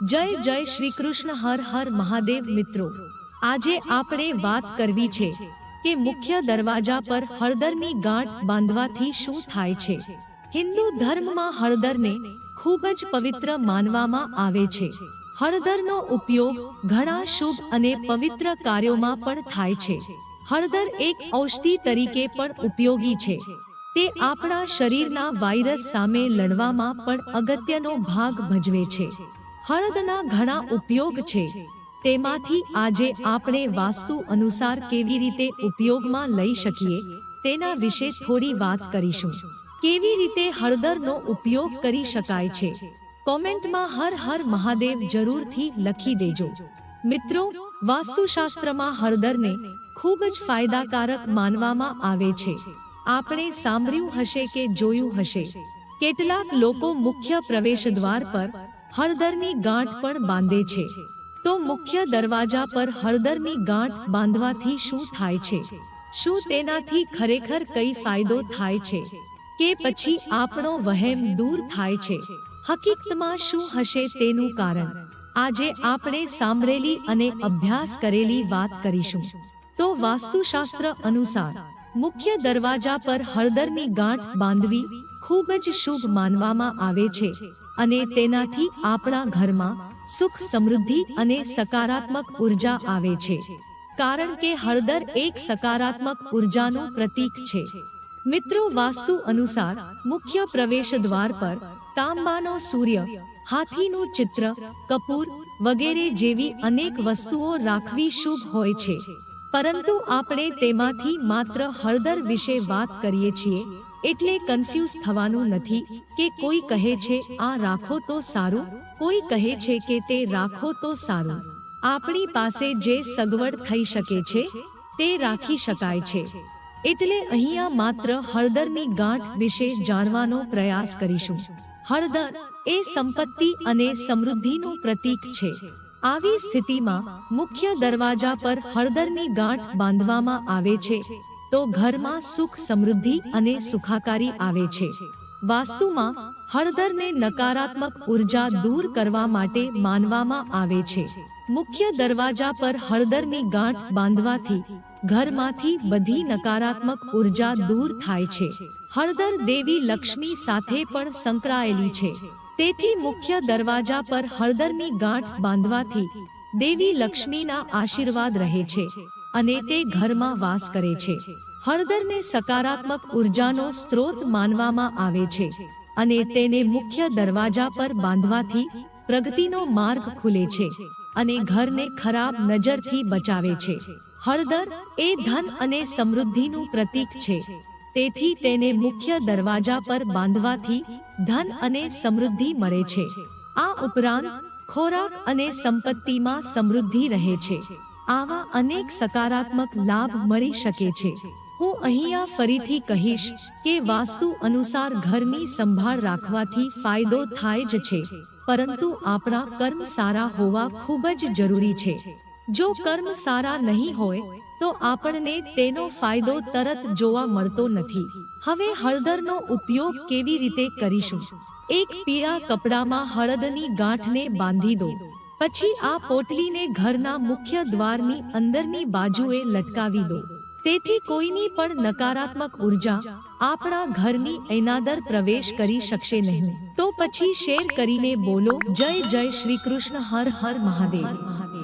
જય જય શ્રી કૃષ્ણ હર હર મહાદેવ મિત્રો. આજે આપણે વાત કરવી છે કે મુખ્ય દરવાજા પર હળદરની ગાંઠ બાંધવાથી શું થાય છે. હિન્દુ ધર્મમાં હળદરને ખૂબ જ પવિત્ર માનવામાં આવે છે. હળદરનો ઉપયોગ ઘણા શુભ અને પવિત્ર કાર્યોમાં પણ થાય છે. હળદર એક ઔષધિ તરીકે પણ ઉપયોગી છે. તે આપણા શરીરના વાયરસ સામે લડવામાં પણ અગત્યનો ભાગ ભજવે છે. હળદના ઘણા ઉપયોગ છે. તેમાંથી આજે આપણે વાસ્તુ અનુસાર કેવી રીતે ઉપયોગમાં લઈ શકીએ, તેના વિશે થોડી વાત કરીશું. કેવી રીતે હળદરનો ઉપયોગ કરી શકાય છે? કોમેન્ટમાં હર હર મહાદેવ જરૂરથી લખી દેજો. મિત્રો, વાસ્તુશાસ્ત્રમાં હળદરને ખૂબ જ ફાયદાકારક માનવામાં આવે છે. આપણે સાંભળ્યું હશે કે જોયું હશે. કેટલાક લોકો મુખ્ય પ્રવેશ દ્વાર પર હળદરની ગાંઠ પણ બાંધે છે. તો મુખ્ય દરવાજા પર હળદરની ગાંઠ બાંધવાથી શું થાય છે? શું તેનાથી ખરેખર કઈ ફાયદો થાય છે? કે પછી આપણો વહેમ દૂર થાય છે? હકીકતમાં શું હશે તેનું કારણ? આજે આપણે સાંભળેલી અને અભ્યાસ કરેલી વાત કરીશું. તો વાસ્તુશાસ્ત્ર અનુસાર, મુખ્ય દરવાજા પર હળદરની ગાંઠ બાંધવી ખૂબ જ શુભ માનવામાં આવે છે. અને તેનાથી આપણા ઘરમાં સુખ સમૃદ્ધિ અને સકારાત્મક ઊર્જા આવે છે. કારણ કે હળદર એક સકારાત્મક ઉર્જાનું પ્રતીક છે. મિત્રો, વાસ્તુ અનુસાર મુખ્ય પ્રવેશ દ્વાર પર તાંબાનો સૂર્ય, હાથીનું ચિત્ર, કપૂર વગેરે જેવી અનેક વસ્તુઓ રાખવી શુભ હોય છે. પરંતુ આપણે તેમાંથી માત્ર હળદર વિશે વાત કરીએ છીએ એટલે કન્ફ્યુઝ થવાનું નથી કે કોઈ કહે છે, આ રાખો તો સારું. કોઈ કહે છે કે તે રાખો તો સારું. આપણી પાસે જે સગવડ થઈ શકે છે, તે રાખી શકાય છે. એટલે અહીંયા માત્ર હળદરની ગાંઠ વિશે જાણવાનો પ્રયાસ કરીશું. હળદર એ સંપત્તિ અને સમૃદ્ધિનું પ્રતીક છે. આવી સ્થિતિમાં મુખ્ય દરવાજા પર હળદરની ગાંઠ બાંધવામાં આવે છે. તો ઘરમાં સુખ સમૃદ્ધિ અને સુખાકારી આવે છે. વાસ્તુમાં હળદરને નકારાત્મક ઊર્જા દૂર કરવા માટે માનવામાં આવે છે. મુખ્ય દરવાજા પર હળદરની ગાંઠ બાંધવાથી ઘરમાંથી બધી નકારાત્મક ઊર્જા દૂર થાય છે. હળદર દેવી લક્ષ્મી સાથે પણ સંકળાયેલી છે. તેથી મુખ્ય દરવાજા પર હળદરની ગાંઠ બાંધવાથી દેવી લક્ષ્મીના આશીર્વાદ રહે છે. અને તે ઘરમાં વાસ કરે છે. હળદરને સકારાત્મક ઉર્જાનો સ્ત્રોત માનવામાં આવે છે અને તેને મુખ્ય દરવાજા પર બાંધવાથી પ્રગતિનો માર્ગ ખુલે છે અને ઘરને ખરાબ નજરથી બચાવે છે. હળદર એ ધન અને સમૃદ્ધિનું પ્રતીક છે. તેથી તેને મુખ્ય દરવાજા પર બાંધવાથી ધન અને સમૃદ્ધિ મળે છે. આ ઉપરાંત ખોરાક અને સંપત્તિમાં સમૃદ્ધિ રહે છે. આવા અનેક સકારાત્મક લાભ મળી શકે છે. હું અહીંયા ફરીથી કહીશ કે વાસ્તુ અનુસાર ઘરની સંભાળ રાખવાથી ફાયદો થાય જ છે, પરંતુ આપણા કર્મ સારા હોવા ખૂબ જ જરૂરી છે. જો કર્મ સારા નહીં હોય, તો આપણને તેનો ફાયદો તરત જોવા મળતો નથી. હવે હળદરનો ઉપયોગ કેવી રીતે કરીશું? એક પીળા કપડામાં હળદની ગાંઠને બાંધી દો. પછી આ પોટલીને ઘરના મુખ્ય દ્વારની અંદરની બાજુએ લટકાવી દો. તેથી કોઈની પણ નકારાત્મક ઊર્જા આપણા ઘરની એનાદર પ્રવેશ કરી શકશે નહીં. તો પછી શેર કરીને બોલો, જય જય શ્રી કૃષ્ણ, હર હર મહાદેવ. મહાદેવ